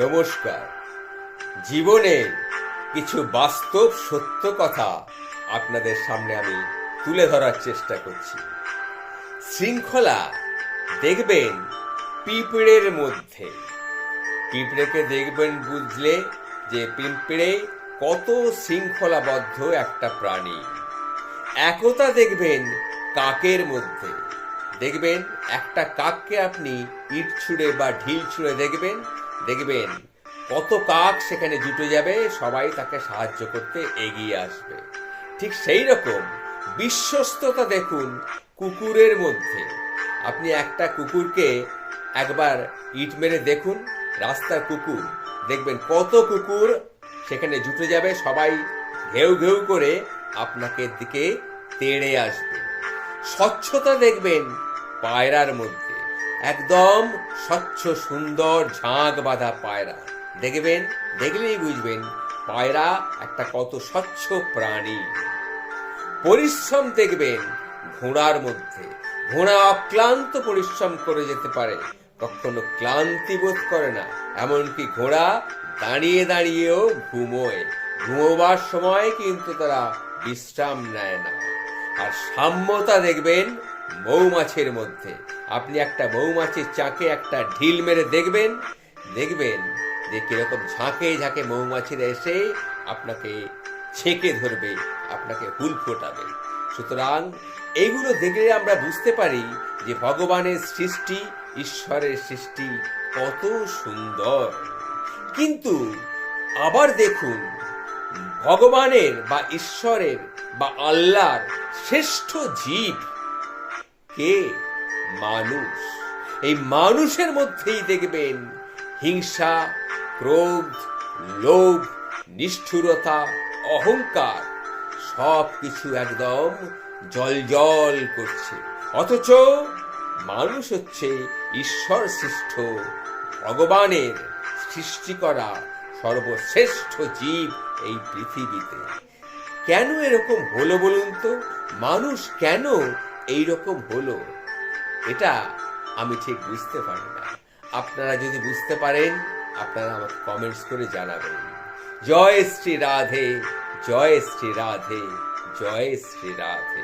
নমস্কার। জীবনের কিছু বাস্তব সত্য কথা আপনাদের সামনে আমি তুলে ধরার চেষ্টা করছি। শৃঙ্খলা দেখবেন পিঁপড়ের মধ্যে। পিঁপড়েকে দেখবেন বুঝলে যে পিঁপড়ে কত শৃঙ্খলাবদ্ধ একটা প্রাণী। একতা দেখবেন কাকের মধ্যে। দেখবেন একটা কাককে আপনি ইট ছুঁড়ে বা ঢিল ছুঁড়ে দেখবেন। দেখবেন কত কাক সেখানে জুটে যাবে, সবাই তাকে সাহায্য করতে এগিয়ে আসবে। ঠিক সেই রকম বিশ্বস্ততা দেখুন কুকুরের মধ্যে। আপনি একটা কুকুরকে একবার ইট মেরে দেখুন, রাস্তার কুকুর। দেখবেন কত কুকুর সেখানে জুটে যাবে, সবাই ঘেউ ঘেউ করে আপনাকে দিকে তেড়ে আসবে। স্বচ্ছতা দেখবেন পায়রার মধ্যে। একদম স্বচ্ছ, সুন্দর ঝাঁক বাঁধা পায়রা। দেখবেন, দেখলেই বুঝবেন পায়রা একটা কত স্বচ্ছ প্রাণী। পরিশ্রম দেখবেন ঘোড়ার মধ্যে। ঘোড়া অক্লান্ত পরিশ্রম করে যেতে পারে, কখনো ক্লান্তি বোধ করে না। এমনকি ঘোড়া দাঁড়িয়ে দাঁড়িয়েও ঘুমোয়। ঘুমোবার সময় কিন্তু তারা বিশ্রাম নেয় না। আর সাম্যতা দেখবেন মৌমাছির মধ্যে। আপনি একটা মৌমাছির চাকে একটা ঢিল মেরে দেখবেন দেখবেন যে কীরকম ঝাঁকে ঝাঁকে মৌমাছিরা এসে আপনাকে ছেঁকে ধরবে, আপনাকে হুল ফোটাবে। সুতরাং এইগুলো দেখলে আমরা বুঝতে পারি যে ভগবানের সৃষ্টি, ঈশ্বরের সৃষ্টি কত সুন্দর। কিন্তু আবার দেখুন, ভগবানের বা ঈশ্বরের বা আল্লাহর শ্রেষ্ঠ জীব কে? মানুষ। এই মানুষের মধ্যেই দেখবেন হিংসা, ক্রোধ, লোভ, নিষ্ঠুরতা, অহংকার সব কিছু একদম জল জল করছে। অথচ মানুষ হচ্ছে ঈশ্বর সৃষ্ট ভগবানের সৃষ্টি করা সর্বশ্রেষ্ঠ জীব এই পৃথিবীতে। কেন এরকম হলো বলুন তো? মানুষ কেন এইরকম হলো? এটা আমি ঠিক বুঝতে পারি না। আপনারা যদি বুঝতে পারেন, আপনারা আমাকে কমেন্টস করে জানাবেন। জয় শ্রী রাধে, জয় শ্রী রাধে, জয় শ্রী রাধে।